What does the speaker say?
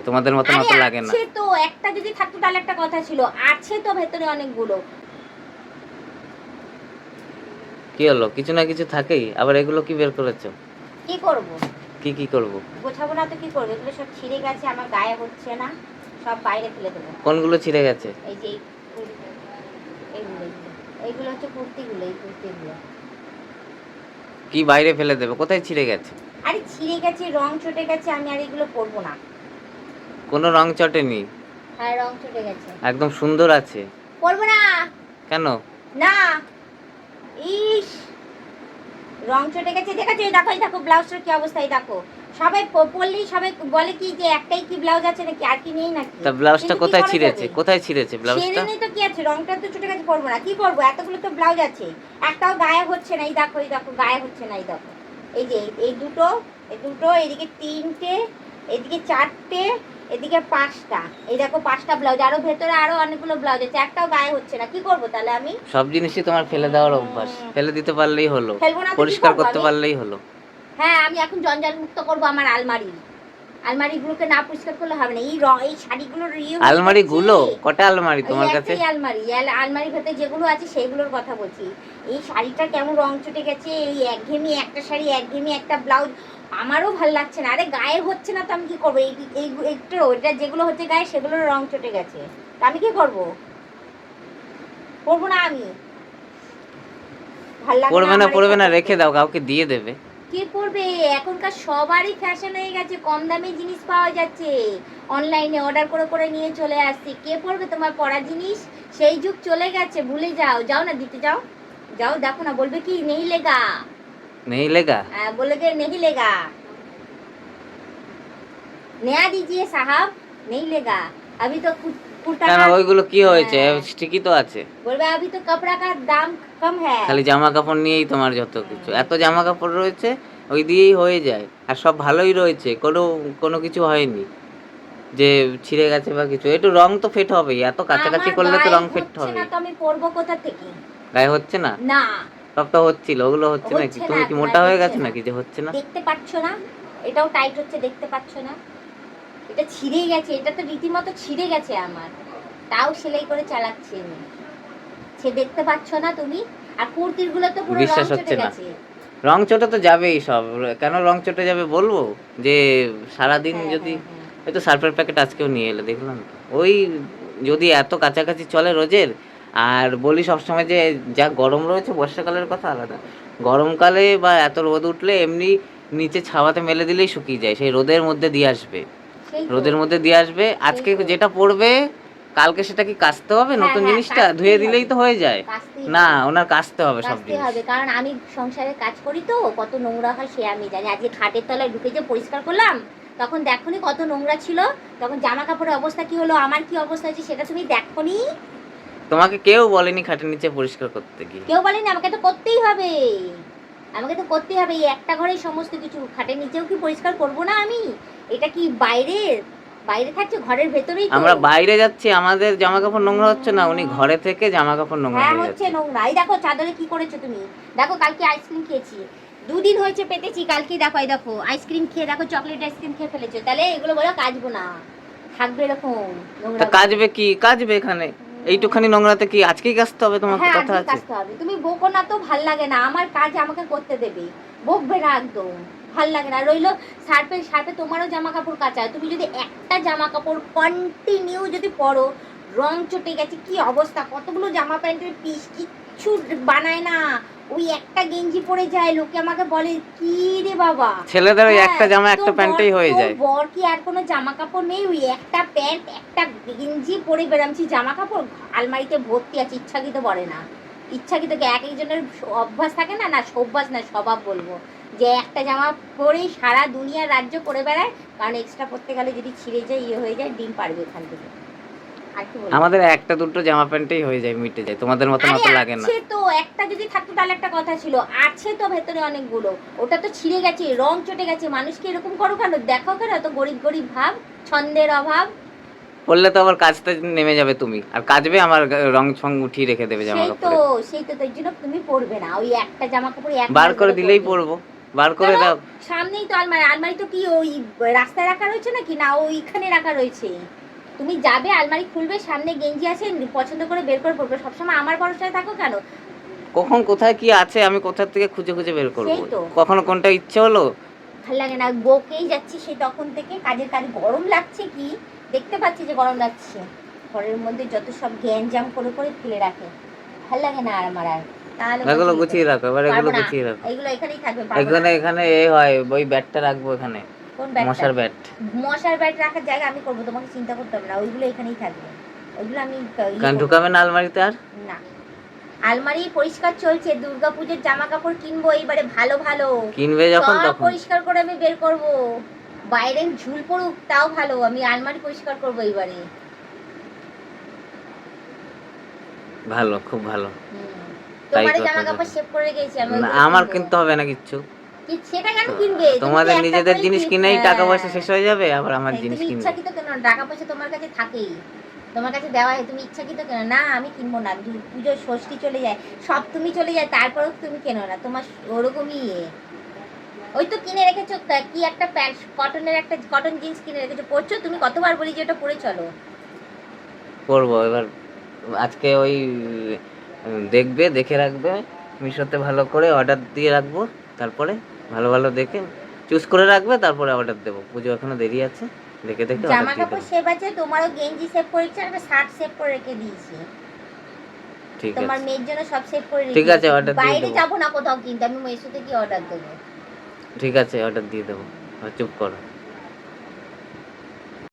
তোমাদের মতো আরে মতো লাগে না। আছে তো একটা যদি থাকতো তাহলে একটা কথা ছিল। আছে তো ভেতরে অনেকগুলো। কি হলো? কিছু না কিছু থাকেই। আবার এগুলো কি বের করেছ? কি করব? কি কি করব? গোছাবো না তো কি করব? এগুলো সব ছিঁড়ে গেছে আমার গায়ে হচ্ছে না। সব বাইরে ফেলে দেবো। কোনগুলো ছিঁড়ে গেছে? এই যে এই এইগুলো এইগুলো এইগুলো হচ্ছে কুর্তিগুলো এই কুর্তিগুলো। কি বাইরে ফেলে দেবে? কোথায় ছিঁড়ে গেছে? আরে ছিঁড়ে গেছে রং চটে গেছে আমি আর এগুলো পরবো না। কোনো রং চটেনি। হ্যাঁ রং চটে গেছে। একদম সুন্দর আছে। পরবো না। কেন? না। ইস! রং চটে গেছে দেখাচ্ছ দেখো এই দেখো ব্লাউজটার কি অবস্থা এই দেখো। সবাই পরলেই সবাই বলে কি যে একটাই কি ব্লাউজ আছে নাকি আর কি নেই নাকি? তা ব্লাউজটা কোথায় ছিঁড়েছে? কোথায় ছিঁড়েছে ব্লাউজটা? সেরেনি তো কি আছে? রংটা তো চটে গেছে পরবো না। কি পরবো? এতগুলো তো ব্লাউজ আছে। একটাও গায়ে হচ্ছে না এই দেখো এই দেখো গায়ে হচ্ছে না এই দেখো। এই যে এই দুটো এই দুটো এদিকে তিনটে এদিকে চারটে এদিকে পাঁচটা। এই দেখো পাঁচটা ব্লাউজ আরও ভেতরে আরও অনেকগুলো ব্লাউজ আছে একটাও গায়ে হচ্ছে না। কি করব তাহলে আমি? সব জিনিসই তোমার ফেলে দেওয়ার অভ্যাস। ফেলে দিতে পারলেই হলো পরিষ্কার করতে পারলেই হলো। হ্যাঁ আমি এখন জঞ্জাল মুক্ত করব আমার আলমারি। আলমারি গুলোকে না পরিষ্কার করলে হবে না। এই র এই শাড়িগুলোর আলমারি গুলো কটা আলমারি তোমার কাছে একটাই আলমারি। আল- আলমারির ভেতরে যেগুলো আছে সেগুলোর কথা বলছি। এই শাড়িটা কেমন রং চটে গেছে? এই একঘেয়েমি একটা শাড়ি একঘেয়েমি একটা ব্লাউজ আমারও ভালো লাগছে না। আরে গায়ে হচ্ছে না তো আমি কি করব? এই এই একটু ওইটা যেগুলো হচ্ছে গায়ে সেগুলোর রং চটে গেছে। তা আমি কি করব? করব না আমি। ভালো লাগে পড়বে না পড়বে না রেখে দাও কাউকে দিয়ে দেবে। কে পড়বে? এখনকার সবারই ফ্যাশন হয়ে গেছে কম দামে জিনিস পাওয়া যাচ্ছে। অনলাইনে অর্ডার করে করে নিয়ে চলে আসছি। কে পড়বে তোমার পড়া জিনিস? সেই যুগ চলে গেছে ভুলে যাও। যাও না দিতে যাও। যাও দেখো না বলবে কি নেই লেগা। নেই লেগা হ্যাঁ, बोलोगे नहीं लेगा नया दीजिए साहब नहीं लेगा अभी तो कु- कुर्ता কেন का ওইগুলো কি হয়েছে হ্যাঁ। ঠিকই তো আছে बोलबे अभी तो कपड़ा का दाम कम है খালি জামা কাপড় নিয়েই তোমার যত কিছু এত জামা কাপড় রয়েছে ওই দিয়েই হয়ে যায় আর সব ভালোই রয়েছে কোনো কোনো কিছু হয়নি যে ছিঁড়ে গেছে বা কিছু একটু রং তো ফেট হবেই এত কাছাকাছি আমার করলে তো গায়ে রং ফেট হচ্ছে হবে না তো আমি পরবো কোথা থেকে গায়ে হচ্ছে না না সব তো হচ্ছিল ওগুলো হচ্ছে নাকি? তুমি কি মোটা হয়ে গেছে। নাকি যে হচ্ছে না? দেখতে পাচ্ছ না এটাও টাইট হচ্ছে দেখতে পাচ্ছ না। এটা ছিঁড়ে গেছে এটা তো রীতিমতো ছিঁড়ে গেছে আমার। তাও সেলাই করে চালাচ্ছি আমি। সে দেখতে পাচ্ছ না তুমি আর কুর্তিরগুলো তো পুরো বিশ্বাস হচ্ছে না। রং চটে তো যাবেই সব। কেন রং চটে যাবে বলব? যে সারাদিন হ্যাঁ, যদি হ্যাঁ, হ্যাঁ। এই তো সার্ফের প্যাকেট আজকেও নিয়ে এলো দেখলাম ওই যদি এত কাছাকাছি চলে রোজের আর বলি সবসময় যে যা গরম রয়েছে বর্ষাকালের কথা আলাদা। গরমকালে বা এত রোদ উঠলে এমনি নিচে ছাওয়াতে মেলে দিলেই শুকিয়ে যায় সেই রোদের মধ্যে দিয়ে আসবে। রোদের মধ্যে দিয়ে আসবে। আজকে যেটা পড়বে কালকে সেটা কি কাচতে হবে? হ্যাঁ, নতুন হ্যাঁ, জিনিসটা? ধুয়ে দিলেই তো হয়ে যায়। না ওনার কাচতে হবে সব জিনিস। হবে কারণ আমি সংসারে কাজ করি তো কত নোংরা হয় সে আমি জানি। আজকে খাটের তলায় ঢুকে যে পরিষ্কার করলাম তখন দেখোনি কত নোংরা ছিল? তখন জামা কাপড়ের অবস্থা কি হলো? আমার কি অবস্থা হয়েছে সেটা তুমি দেখোনি? তোমাকে কেউ বলেনি খাটের নিচে পরিষ্কার করতে গিয়ে। কেউ বলেনি আমাকে তো করতেই হবে। আমাকে তো করতেই হবে এই একটা ঘরেই সমস্ত কিছু। খাটের নিচেও কি পরিষ্কার করব না আমি? এটা কি বাইরের বাইরে থাকছে ঘরের ভেতরেই আমরা বাইরে যাচ্ছি আমাদের জামা কাপড় নোংরা হচ্ছে না উনি ঘরে থেকে জামা কাপড় নোংরা হ্যাঁ হচ্ছে নোংরা। এই দেখো চাদরে কি করেছ তুমি? দেখো কালকে আইসক্রিম খেয়েছি। দুদিন হয়েছে পেতেছি কালকে দেখো এই দেখো আইসক্রিম খেয়ে দেখো চকলেট আইসক্রিম খেয়ে ফেলেছো। তাহলে এগুলো বলো কাচবো না। থাকবে এরকম নোংরা। কাজবে কি? কাজবে এখানে। এইটুখানি নোংরাতে কি আজকেই কাজতে হবে? তোমাকে হ্যাঁ কথা আজকে আছে। কাচতে হবে। তুমি বকো না তো ভালো লাগে না। আমার কাজ আমাকে করতে দেবে। বকবে না একদম। ভালো লাগে না। রইল সার্পে সার্ফে তোমারও জামা কাপড় কাচা। তুমি যদি একটা জামা কাপড় কন্টিনিউ যদি পরো রং চটে গেছে কি অবস্থা? কতগুলো জামা প্যান্টের পিস কিচ্ছু বানায় না। ওই একটা গেঞ্জি পরে যায় লোকে আমাকে বলে কি রে বাবা? ছেলেদের ওই হ্যাঁ, একটা জামা একটা প্যান্টেই হয়ে যায়। বর কি আর কোনো জামা কাপড় নেই? ওই একটা প্যান্ট একটা গেঞ্জি পরে বেরামছি জামা কাপড় আলমারিতে ভর্তি আছে ইচ্ছাকৃত পরে না। ইচ্ছাকৃত এক একজনের অভ্যাস থাকে না? না অভ্যাস না স্বভাব বলব। যে একটা জামা পরেই সারা দুনিয়ার রাজ্য করে বেড়ায় কারণ এক্সট্রা পরতে গেলে যদি ছিঁড়ে যায় ইয়ে হয়ে যায় ডিম পারবে এখান থেকে। আমাদের একটা দুটো জামা প্যান্টেই হয়ে যায় মিটে যায়। তোমাদের মতো মতো আরে লাগে না। আছে তো একটা যদি থাকতো তাহলে একটা কথা ছিল আছে তো ভেতরে অনেকগুলো। ওটা তো ছিঁড়ে গেছে রং চটে গেছে মানুষকে এরকম করো কেন? দেখো কেন এত গরিব গরিব ভাব ছন্দের অভাব? পড়লে তো আবার কাজতে নেমে যাবে তুমি আর কাজবে আমার রং ছং উঠিয়ে রেখে দেবে জামা সেই তো কাপড়ে সেই তো তাই জন্য তুমি পরবে না ওই একটা জামা কাপড় এক বার করে দিলেই পরবো বার করে দাও। সামনেই তো আলমারি আলমারি তো কি ওই রাস্তায় রাখা রয়েছে নাকি? না ওইখানে রাখা রয়েছে। তুমি যাবে আলমারি খুলবে সামনে গেঞ্জি আছে পছন্দ করে বের করে পড়বে সবসময় আমার ভরসায় থাকো কেন? কখন কোথায় কি আছে আমি কোথা থেকে খুঁজে খুঁজে বের করব? সেই তো। কখনো কোনটা ইচ্ছে হলো? ভালো লাগে না বকেই যাচ্ছি সেই তখন থেকে। কাজের কাজ গরম লাগছে কি? দেখতে পাচ্ছি যে গরম লাগছে। ঘরের মধ্যে যত সব গ্যাঞ্জাম করে করে ফেলে রাখে। ভালো লাগে না আর আমার আর। তাহলে এগুলো বলছি, গুছিয়ে রাখো এবার পারব এগুলো না। গুছিয়ে রাখো। এগুলো এখানেই থাকবে পারব এখানে এখানে এ হয় ওই ব্যাটটা রাখব এখানে। কোন? মশার ব্যাট মশার ব্যাট রাখার জায়গা আমি করব তোমাকে চিন্তা করতে হবে না ওইগুলো এখানেই থাকবে। ওইগুলো আমি ইয়ে কারণ ঢুকাবে না আলমারিতে আর? না। আলমারি পরিষ্কার চলছে দুর্গাপুজোর জামা কাপড় কিনবো এইবারে ভালো ভালো। কিনবে যখন তখন। পরিষ্কার করে আমি বের করব। বাইরের ঝুল পড়ুক তাও ভালো আমি আলমারি পরিষ্কার করব এইবারে। ভালো খুব ভালো। তোমার জামা কাপড়। সেভ করে রেখেছি আমি আমার। কিনতে হবে না কিচ্ছু কি সেটা কেন কিনবে? তোমাদের নিজেদের জিনিস কিনেই টাকা পয়সা হ্যাঁ। শেষ হয়ে যাবে আবার আমার হ্যাঁ, জিনিস কিনবে। ইচ্ছাকৃত কেন? টাকা পয়সা তোমার কাছে থাকেই। তোমার কাছে দেওয়া হয় তুমি ইচ্ছাকৃত কেন? না আমি কিনবো না পুজোর ষষ্ঠী চলে যায় সব তুমি চলে যায় তারপরেও তুমি কেনো না তোমার ওরকমই ইয়ে। ওই তো কিনে রেখেছো কা- একটা প্যান্ট কটনের একটা কটন জিন্স কিনে রেখেছো? পরছো? তুমি কতবার বলি যে ওটা পরে চলো। করব এবার আজকে ওই দেখবে দেখে রাখবে। মিশোতে ভালো করে অর্ডার দিয়ে রাখব তারপরে ভালো ভালো দেখে চুজ করে রাখবে তারপরে অর্ডার দেবো। পুজো এখনও দেরি আছে দেখে দেখে জামা কাপড় সেভ আছে তোমারও গেঞ্জি সেভ করেছি আর শার্ট সেভ করে রেখে দিয়েছি। ঠিক তোমার মেয়ের জন্য সব সেভ করে ঠিক আছে, অর্ডার দিয়ে বাইরে যাব না কোথাও কিন্তু আমি মেসোতে গিয়ে অর্ডার দেবো। ঠিক আছে অর্ডার দিয়ে দেবো। চুপ করো।